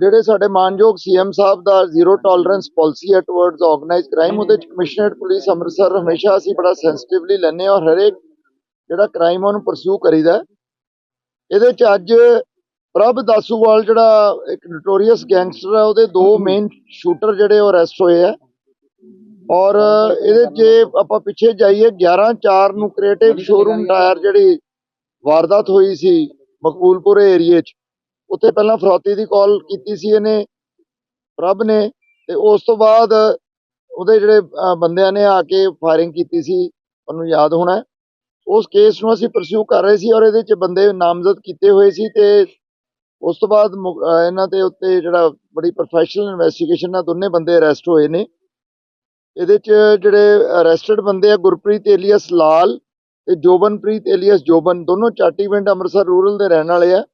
ਜਿਹੜੇ ਸਾਡੇ ਮਾਨਯੋਗ ਸੀਐਮ ਸਾਹਿਬ ਦਾ ਜ਼ੀਰੋ ਟੋਲਰੈਂਸ ਪਾਲਿਸੀ ਹੈ ਟੁਵਰਡਸ ਆਰਗੇਨਾਈਜ਼ਡ ਕ੍ਰਾਈਮ ਉਹਦੇ ਚ ਕਮਿਸ਼ਨਰੇਟ ਪੁਲਿਸ ਅੰਮ੍ਰਿਤਸਰ ਹਮੇਸ਼ਾ ਅਸੀਂ ਬੜਾ ਸੈਂਸਿਟਿਵਲੀ ਹਾਂ ਔਰ ਹਰੇਕ ਜਿਹੜਾ ਕ੍ਰਾਈਮ ਉਹਨੂੰ ਪਰਸਿਊ ਕਰੀਦਾ। ਇਹਦੇ ਚ ਅੱਜ ਪ੍ਰਭ ਦਾਸੂਵਾਲ ਜਿਹੜਾ ਇੱਕ ਨੋਟੋਰੀਅਸ ਗੈਂਗਸਟਰ ਹੈ ਉਹਦੇ ਦੋ ਮੇਨ ਸ਼ੂਟਰ ਜਿਹੜੇ ਉਹ ਅਰੈਸਟ ਹੋਏ ਆ। ਔਰ ਇਹਦੇ 'ਚ ਆਪਾਂ ਪਿੱਛੇ ਜਾਈਏ 11 4 ਨੂੰ ਕ੍ਰੀਏਟਿਵ ਸ਼ੋਰੂਮ ਟਾਇਰ ਜਿਹੜੀ ਵਾਰਦਾਤ ਹੋਈ ਸੀ ਮਕਬੂਲਪੁਰ ਏਰੀਏ 'ਚ। ਉੱਥੇ ਪਹਿਲਾਂ ਫਰੋਤੀ ਦੀ ਕਾਲ ਕੀਤੀ ਸੀ ਇਹਨੇ, ਪ੍ਰਭ ਨੇ, ਤੇ ਉਸ ਤੋਂ ਬਾਅਦ ਉਹਦੇ ਜਿਹੜੇ ਬੰਦਿਆਂ ਨੇ ਆ ਕੇ ਫਾਇਰਿੰਗ ਕੀਤੀ ਸੀ, ਉਹਨੂੰ ਯਾਦ ਹੋਣਾ ਉਸ ਕੇਸ ਨੂੰ ਅਸੀਂ ਪਰਸਿਊ ਕਰ ਰਹੇ ਸੀ ਔਰ ਇਹਦੇ 'ਚ ਬੰਦੇ ਨਾਮਜ਼ਦ ਕੀਤੇ ਹੋਏ ਸੀ ਤੇ ਉਸ ਤੋਂ ਬਾਅਦ ਮੁ- ਇਹਨਾਂ ਦੇ ਉੱਤੇ ਜਿਹੜਾ ਬੜੀ ਪ੍ਰੋਫੈਸ਼ਨਲ ਇਨਵੈਸਟੀਗੇਸ਼ਨ ਨਾਲ ਦੋਨੇ ਬੰਦੇ ਅਰੈਸਟ ਹੋਏ ਨੇ। ਇਹਦੇ 'ਚ ਜਿਹੜੇ ਅਰੈਸਟਡ ਬੰਦੇ ਆ ਗੁਰਪ੍ਰੀਤ ਏਲੀਅਸ ਲਾਲ ਤੇ ਜੋਬਨਪ੍ਰੀਤ ਏਲੀਅਸ ਜੋਬਨ, ਦੋਨੋਂ ਚਾਟੀਵਿੰਡ ਅੰਮ੍ਰਿਤਸਰ ਰੂਰਲ ਦੇ ਰਹਿਣ ਵਾਲੇ ਆ।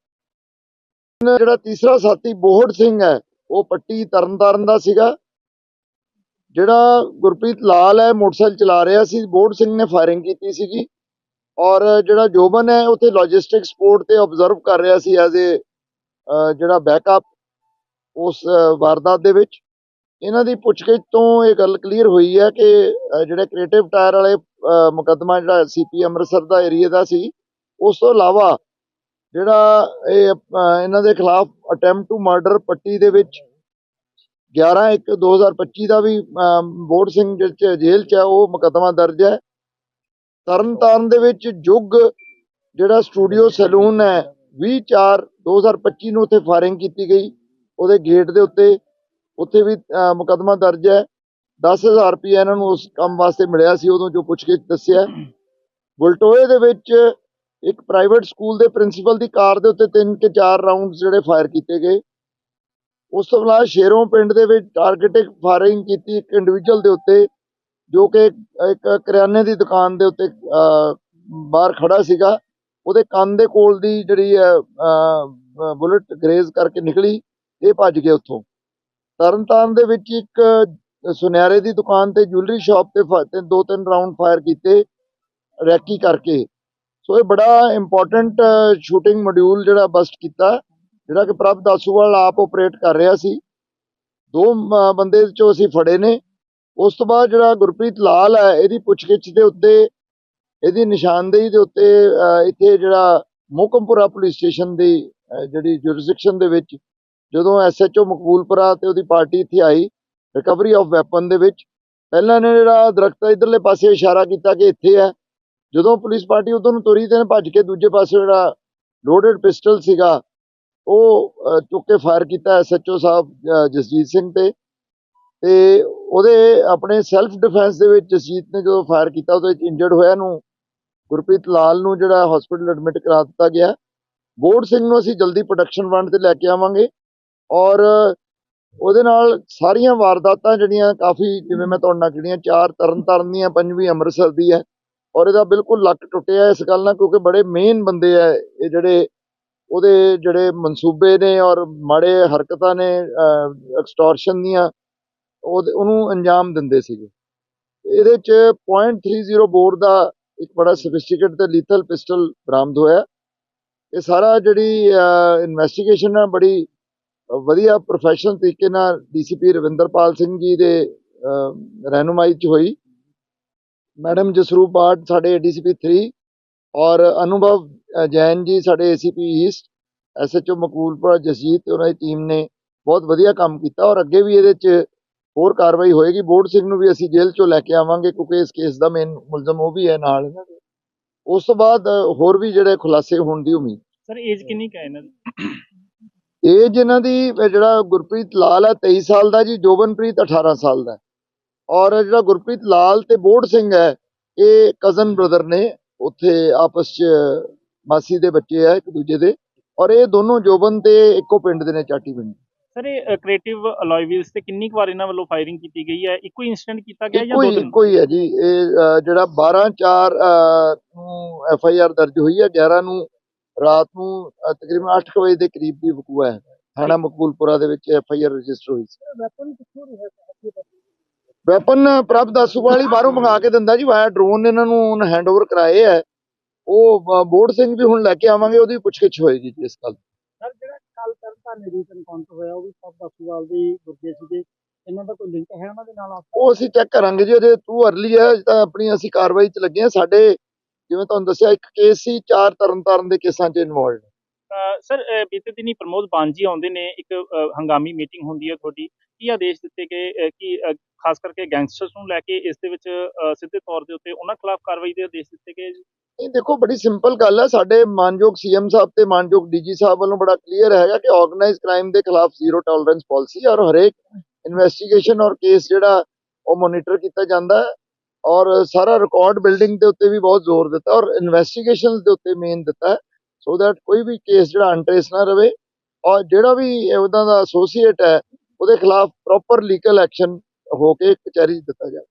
ਜਿਹੜਾ ਤੀਸਰਾ ਸਾਥੀ ਬੋਹੜ ਸਿੰਘ ਹੈ ਉਹ ਪੱਟੀ ਤਰਨਤਾਰਨ ਦਾ ਸੀਗਾ। ਜਿਹੜਾ ਗੁਰਪ੍ਰੀਤ ਲਾਲ ਹੈ ਮੋਟਰਸਾਈਕਲ ਚਲਾ ਰਿਹਾ ਸੀ ਬੋਹੜ ਸਿੰਘ ਨੇ ਫਾਇਰਿੰਗ ਕੀਤੀ ਸੀਗੀ। ਔਰ ਜਿਹੜਾ ਜੋਬਨ ਹੈ ਉੱਥੇ ਲੌਜਿਸਟਿਕ ਸਪੋਰਟ ਤੇ ਆਬਜ਼ਰਵ ਕਰ ਰਿਹਾ ਸੀ ਐਜ਼ ਏ ਜਿਹੜਾ ਬੈਕਅਪ ਉਸ ਵਾਰਦਾਤ ਦੇ ਵਿੱਚ। ਇਹਨਾਂ ਦੀ ਪੁੱਛਗਿੱਛ ਤੋਂ ਇਹ ਗੱਲ ਕਲੀਅਰ ਹੋਈ ਹੈ ਕਿ ਜਿਹੜੇ ਕ੍ਰੀਏਟਿਵ ਟਾਇਰ ਵਾਲੇ ਅਹ, ਮੁਕੱਦਮਾ ਜਿਹੜਾ ਸੀਪੀ ਅੰਮ੍ਰਿਤਸਰ ਦਾ ਏਰੀਆ ਦਾ ਸੀ ਉਸ ਤੋਂ ਇਲਾਵਾ ਜਿਹੜਾ ਇਹ ਇਹਨਾਂ ਦੇ ਖਿਲਾਫ ਅਟੈਂਪਟ ਟੂ ਮਰਡਰ ਪੱਟੀ ਦੇ ਵਿੱਚ 11 1 2025 ਦਾ ਵੀ ਬੋਰਡ ਸਿੰਘ ਜਿਹੜੇ ਜੇਲ੍ਹ 'ਚ ਹੈ ਉਹ ਮੁਕੱਦਮਾ ਦਰਜ ਹੈ। ਤਰਨਤਾਰਨ ਦੇ ਵਿੱਚ ਜੁਗ ਜਿਹੜਾ ਸਟੂਡੀਓ ਸੈਲੂਨ ਹੈ 20 4 2025 ਨੂੰ ਉੱਥੇ ਫਾਇਰਿੰਗ ਕੀਤੀ ਗਈ। ਉਹਦੇ ਗੇਟ ਦੇ ਉੱਤੇ ਉੱਥੇ ਵੀ ਅਹ, ਮੁਕੱਦਮਾ ਦਰਜ ਹੈ। 10000 ਰੁਪਏ ਇਹਨਾਂ ਨੂੰ ਉਸ ਕੰਮ ਵਾਸਤੇ ਮਿਲਿਆ ਸੀ ਉਦੋਂ ਜੋ ਪੁੱਛ ਕੇ ਦੱਸਿਆ। ਬੁਲਟੋਏ ਦੇ ਵਿੱਚ ਇੱਕ ਪ੍ਰਾਈਵੇਟ ਸਕੂਲ ਦੇ ਪ੍ਰਿੰਸੀਪਲ ਦੀ ਕਾਰ ਦੇ ਉੱਤੇ ਤਿੰਨ ਕਿ ਚਾਰ ਰਾਉਂਡ ਜਿਹੜੇ ਫਾਇਰ ਕੀਤੇ ਗਏ। ਉਸ ਤੋਂ ਬਾਅਦ ਸ਼ੇਰੋਂ ਪਿੰਡ ਦੇ ਵਿੱਚ ਟਾਰਗੇਟਿਕ ਫਾਇਰਿੰਗ ਕੀਤੀ ਇੱਕ ਇੰਡੀਵਿਜੂਅਲ ਦੇ ਉੱਤੇ, ਜੋ ਕਿ ਇੱਕ ਕਰਿਆਨੇ ਦੀ ਦੁਕਾਨ ਦੇ ਉੱਤੇ ਬਾਹਰ ਖੜਾ ਸੀਗਾ। ਉਹਦੇ ਕੰਨ ਦੇ ਕੋਲ ਦੀ ਜਿਹੜੀ ਹੈ ਬੁਲਟ ਗਰੇਜ਼ ਕਰਕੇ ਨਿਕਲੀ ਇਹ ਭੱਜ ਗਏ ਉੱਥੋਂ। ਤਰਨਤਾਰਨ ਦੇ ਵਿੱਚ ਇੱਕ ਸੁਨਿਆਰੇ ਦੀ ਦੁਕਾਨ ਤੇ ਜੁਐਲਰੀ ਸ਼ਾਪ ਤੇ ਫ- ਤੇ ਦੋ ਤਿੰਨ ਰਾਉਂਡ ਫਾਇਰ ਕੀਤੇ, ਰੈਕੀ ਕਰਕੇ। ਸੋ ਇਹ ਬੜਾ ਇੰਪੋਰਟੈਂਟ ਸ਼ੂਟਿੰਗ ਮੋਡਿਊਲ ਜਿਹੜਾ ਬਸਟ ਕੀਤਾ ਜਿਹੜਾ ਕਿ ਪ੍ਰਭ ਦਾਸੂਵਾਲ ਆਪ ਆਪਰੇਟ ਕਰ ਰਿਹਾ ਸੀ। ਦੋ ਬੰਦੇ ਚੋਂ ਅਸੀਂ ਫੜੇ ਨੇ। ਉਸ ਤੋਂ ਬਾਅਦ ਜਿਹੜਾ ਗੁਰਪ੍ਰੀਤ ਲਾਲ ਹੈ, ਇਹਦੀ ਪੁੱਛਗਿੱਛ ਦੇ ਉੱਤੇ, ਇਹਦੀ ਨਿਸ਼ਾਨਦੇਹੀ ਦੇ ਉੱਤੇ ਇੱਥੇ ਜਿਹੜਾ ਮੋਕਮਪੁਰਾ ਪੁਲਿਸ ਸਟੇਸ਼ਨ ਦੀ ਜਿਹੜੀ ਜੁਰਿਸਡਿਕਸ਼ਨ ਦੇ ਵਿੱਚ, ਜਦੋਂ ਐਸਐਚਓ ਮਕਬੂਲਪੁਰਾ ਤੇ ਉਹਦੀ ਪਾਰਟੀ ਇੱਥੇ ਆਈ ਰਿਕਵਰੀ ਆਫ ਵੈਪਨ ਦੇ ਵਿੱਚ, ਪਹਿਲਾਂ ਨੇ ਜਿਹੜਾ ਦਰਖਤ ਇਧਰਲੇ ਪਾਸੇ ਇਸ਼ਾਰਾ ਕੀਤਾ ਕਿ ਇੱਥੇ ਹੈ। ਜਦੋਂ ਪੁਲਿਸ ਪਾਰਟੀ ਉਧਰ ਨੂੰ ਤੁਰੀ ਤੇ ਇਹਨੇ ਭੱਜ ਕੇ ਦੂਜੇ ਪਾਸੇ ਜਿਹੜਾ ਲੋਡਡ ਪਿਸਟਲ ਸੀਗਾ, ਉਹ ਚੁੱਕ ਕੇ ਫਾਇਰ ਕੀਤਾ ਐਸਐਚਓ ਸਾਹਿਬ ਜਸਜੀਤ ਸਿੰਘ ਤੇ। ਤੇ ਉਹਦੇ ਆਪਣੇ ਸੈਲਫ ਡਿਫੈਂਸ ਦੇ ਵਿੱਚ ਜਸਜੀਤ ਨੇ ਜਦੋਂ ਫਾਇਰ ਕੀਤਾ, ਉਹਦੇ ਵਿੱਚ ਇੰਜਰਡ ਹੋਇਆ ਨੂੰ, ਗੁਰਪ੍ਰੀਤ ਲਾਲ ਨੂੰ ਜਿਹੜਾ ਹਸਪੀਟਲ ਐਡਮਿਟ ਕਰਾ ਦਿੱਤਾ ਗਿਆ। ਬੋਰਡ ਸਿੰਘ ਨੂੰ ਅਸੀਂ ਜਲਦੀ ਪ੍ਰੋਡਕਸ਼ਨ ਵੰਡ ਤੇ ਲੈ ਕੇ ਆਵਾਂਗੇ ਔਰ ਉਹਦੇ ਨਾਲ ਸਾਰੀਆਂ ਵਾਰਦਾਤਾਂ ਜਿਹੜੀਆਂ ਕਾਫੀ, ਜਿਵੇਂ ਮੈਂ ਤੁਹਾਡੇ ਨਾਲ ਜਿਹੜੀਆਂ ਚਾਰ ਤਰਨ ਤਾਰਨ ਦੀਆਂ, ਪੰਜਵੀਂ ਅੰਮ੍ਰਿਤਸਰ ਦੀ ਹੈ ਔਰ ਇਹਦਾ ਬਿਲਕੁਲ ਲੱਕ ਟੁੱਟਿਆ ਇਸ ਗੱਲ ਨਾਲ ਕਿਉਂਕਿ ਬੜੇ ਮੇਨ ਬੰਦੇ ਆ ਇਹ ਜਿਹੜੇ, ਉਹਦੇ ਜਿਹੜੇ ਮਨਸੂਬੇ ਨੇ ਔਰ ਮਾੜੇ ਹਰਕਤਾਂ ਨੇ ਐਕਸਟੋਰਸ਼ਨ ਦੀਆਂ ਉਹਨੂੰ ਅੰਜਾਮ ਦਿੰਦੇ ਸੀਗੇ। ਇਹਦੇ ਚ .30 ਬੋਰ ਦਾ ਇੱਕ ਬੜਾ ਸਫਿਸਟੀਕੇਟ ਤੇ ਲੀਥਲ ਪਿਸਟਲ ਬਰਾਮਦ ਹੋਇਆ। ਇਹ ਸਾਰਾ ਜਿਹੜੀ ਇਨਵੈਸਟੀਗੇਸ਼ਨ ਹੈ ਬੜੀ ਵਧੀਆ ਪ੍ਰੋਫੈਸ਼ਨਲ ਤਰੀਕੇ ਨਾਲ ਡੀਸੀਪੀ ਰਵਿੰਦਰਪਾਲ ਸਿੰਘ ਜੀ ਦੇ ਰਹਿਨੁਮਾਈ ਚ ਹੋਈ। ਮੈਡਮ ਜਸਰੂਪ ਬਾਟ ਸਾਡੇ ਡੀਸੀਪੀ 3 ਔਰ ਅਨੁਭਵ ਜੈਨ ਜੀ ਸਾਡੇ ACP east SHO Maqboolpura Jasjeet ਤੇ ਉਹਨਾਂ ਦੀ ਟੀਮ ਨੇ ਬਹੁਤ ਵਧੀਆ ਕੰਮ ਕੀਤਾ ਔਰ ਅੱਗੇ ਵੀ ਇਹਦੇ ਚ ਹੋਰ ਕਾਰਵਾਈ ਹੋਏਗੀ। ਬੋਰਡ ਸਿੰਘ ਨੂੰ ਵੀ ਅਸੀਂ ਜੇਲ੍ਹ ਚੋਂ ਲੈ ਕੇ ਆਵਾਂਗੇ ਕਿਉਂਕਿ ਇਸ ਕੇਸ ਦਾ ਮੇਨ ਮੁਲਜ਼ਮ ਉਹ ਵੀ ਹੈ ਨਾਲ। ਇਹਨਾਂ ਦੇ ਉਸ ਤੋਂ ਬਾਅਦ ਹੋਰ ਵੀ ਜਿਹੜੇ ਖੁਲਾਸੇ ਹੋਣ ਦੀ ਉਮੀਦ। ਸਰ ਏਜ ਕਿੰਨੀ ਹੈ ਇਹਨਾਂ ਦੀ? ਏਜ ਇਹਨਾਂ ਦੀ ਜਿਹੜਾ ਗੁਰਪ੍ਰੀਤ ਲਾਲ ਹੈ 23 ਸਾਲ ਦਾ ਜੀ ਜੋਬਨਪ੍ਰੀਤ 18 ਸਾਲ ਦਾ। ਔਰ ਜਿਹੜਾ ਗੁਰਪ੍ਰੀਤ ਲਾਲ ਤੇ ਬੋਰਡ ਸਿੰਘ ਹੈ ਇਹ ਕਜ਼ਨ ਬ੍ਰਦਰ ਨੇ ਉੱਥੇ ਆਪਸ ਚ ਮਾਸੀ ਦੇ ਬੱਚੇ ਆ ਇੱਕ ਦੂਜੇ ਦੇ ਔਰ ਇਹ ਦੋਨੋਂ ਜੋਬਨ ਤੇ ਇੱਕੋ ਪਿੰਡ ਦੇ ਨੇ ਚਾਟੀ ਪਿੰਡ। ਸਰ ਇਹ ਕ੍ਰੀਏਟਿਵ ਅਲੋਏ ਵੀਲਸ ਤੇ ਕਿੰਨੀ ਕੁ ਵਾਰ ਇਹਨਾਂ ਵੱਲੋਂ ਫਾਇਰਿੰਗ ਕੀਤੀ ਗਈ ਹੈ? ਇੱਕੋ ਇਨਸੀਡੈਂਟ ਕੀਤਾ ਗਿਆ ਜਾਂ ਦੋ ਤਿੰਨ? ਇੱਕੋ ਹੀ ਹੈ ਜੀ। ਇਹ ਜਿਹੜਾ 12 4 ਨੂੰ ਐਫ ਆਈ ਆਰ ਦਰਜ ਹੋਈ ਹੈ 11 ਨੂੰ ਰਾਤ ਨੂੰ ਤਕਰੀਬਨ 8 ਵਜੇ ਦੇ ਕਰੀਬ ਦੀ ਵਕੂਆ ਹੈ। ਥਾਣਾ ਮਕਬੂਲਪੁਰਾ ਦੇ ਵਿੱਚ ਐਫ ਆਈ ਆਰ ਰਜਿਸਟਰ ਹੋਈ ਸੀ। ਵੈਪਨ ਕਿੱਥੋਂ ਰਿਹਾ ਵੈਪਨ ਪ੍ਰਭ ਦਾਸੂਵਾਲੀ ਬਾਹਰੋਂ ਮੰਗਾ ਕੇ ਦਿੰਦਾ ਜੀ ਵਾਇਆ ਡਰੋਨ ਇਹਨਾਂ ਨੂੰ ਹੈਂਡਓਵਰ ਕਰਾਏ ਹੈ ਉਹ ਬੋਰਡ ਸਿੰਘ ਵੀ ਹੁਣ ਲੈ ਕੇ ਆਵਾਂਗੇ ਉਹਦੀ ਪੁੱਛਗਿੱਛ ਹੋਏਗੀ ਜੀ ਇਸ ਗੱਲ ਸਰ ਜਿਹੜਾ ਕੱਲ ਭਾਨੇ ਦੀ ਐਨਕਾਊਂਟਰ ਹੋਇਆ ਉਹ ਵੀ ਸਭ ਬਾਸੂਵਾਲ ਦੇ ਗੁਰਦੇ ਸੀਗੇ। ਇਹਨਾਂ ਦਾ ਕੋਈ ਲਿੰਕ ਹੈ ਉਹਨਾਂ ਦੇ ਨਾਲ ਉਹ ਅਸੀਂ ਚੈੱਕ ਕਰਾਂਗੇ ਜੀ ਅਜੇ ਟੂ ਅਰਲੀ ਹੈ ਅਜੇ ਤਾਂ ਆਪਣੀ ਅਸੀਂ ਕਾਰਵਾਈ 'ਚ ਲੱਗੇ ਸਾਡੇ ਜਿਵੇਂ ਤੁਹਾਨੂੰ ਦੱਸਿਆ ਇੱਕ ਕੇਸ ਸੀ ਚਾਰ ਤਰਨਤਾਰਨ ਦੇ ਕੇਸਾਂ 'ਚ ਇਨਵੋਲਡ ਸਰ ਬੀਤੇ ਦਿਨੀ ਪ੍ਰਮੋਦ ਬਾਂਜੀ ਆਉਂਦੇ ਨੇ ਇੱਕ ਹੰਗਾਮੀ ਮੀਟਿੰਗ ਹੁੰਦੀ ਹੈ ਤੁਹਾਡੀ। ਕੀ ਆਦੇਸ਼ ਦਿੱਤੇ ਕਿ ਅਹ, ਖਾਸ ਕਰਕੇ ਗੈਂਗਸਟਰਸ ਨੂੰ ਲੈ ਕੇ ਇਸ ਦੇ ਵਿੱਚ ਸਿੱਧੇ ਤੌਰ ਦੇ ਉੱਤੇ ਉਹਨਾਂ ਖਿਲਾਫ ਕਾਰਵਾਈ ਦੇ ਆਦੇਸ਼ ਦਿੱਤੇ ਗਏ ਜੀ। ਇਹ ਦੇਖੋ, ਬੜੀ ਸਿੰਪਲ ਗੱਲ ਹੈ ਸਾਡੇ ਮਾਨਯੋਗ ਸੀਐਮ ਸਾਹਿਬ ਤੇ ਮਾਨਯੋਗ ਡੀਜੀ ਸਾਹਿਬ ਵੱਲੋਂ ਬੜਾ ਕਲੀਅਰ ਹੈਗਾ ਕਿ ਆਰਗੇਨਾਈਜ਼ ਕ੍ਰਾਈਮ ਦੇ ਖਿਲਾਫ ਜ਼ੀਰੋ ਟੋਲਰੈਂਸ ਪਾਲਿਸੀ ਔਰ ਹਰੇਕ ਇਨਵੈਸਟੀਗੇਸ਼ਨ ਔਰ ਕੇਸ ਜਿਹੜਾ, ਉਹ ਮੋਨੀਟਰ ਕੀਤਾ ਜਾਂਦਾ ਹੈ। ਔਰ ਸਾਰਾ ਰਿਕਾਰਡ ਬਿਲਡਿੰਗ ਦੇ ਉੱਤੇ ਵੀ ਬਹੁਤ ਜ਼ੋਰ ਦਿੱਤਾ ਔਰ ਇਨਵੈਸਟੀਗੇਸ਼ਨਸ ਦੇ ਉੱਤੇ ਮੇਨ ਦਿੱਤਾ ਹੈ। ਸੋ ਦੈਟ ਕੋਈ ਵੀ ਕੇਸ ਜਿਹੜਾ ਅਨਟ੍ਰੇਸ ਨਾ ਰਵੇ। ਔਰ ਜਿਹੜਾ ਵੀ ਉਹਦਾ ਦਾ ਐਸੋਸੀਏਟ ਹੈ, ਉਹਦੇ ਖਿਲਾਫ ਪ੍ਰੋਪਰ ਲੀਗਲ ਐਕਸ਼ਨ ਹੋ ਕੇ ਕਚਹਿਰੀ 'ਚ ਦਿੱਤਾ ਜਾਵੇ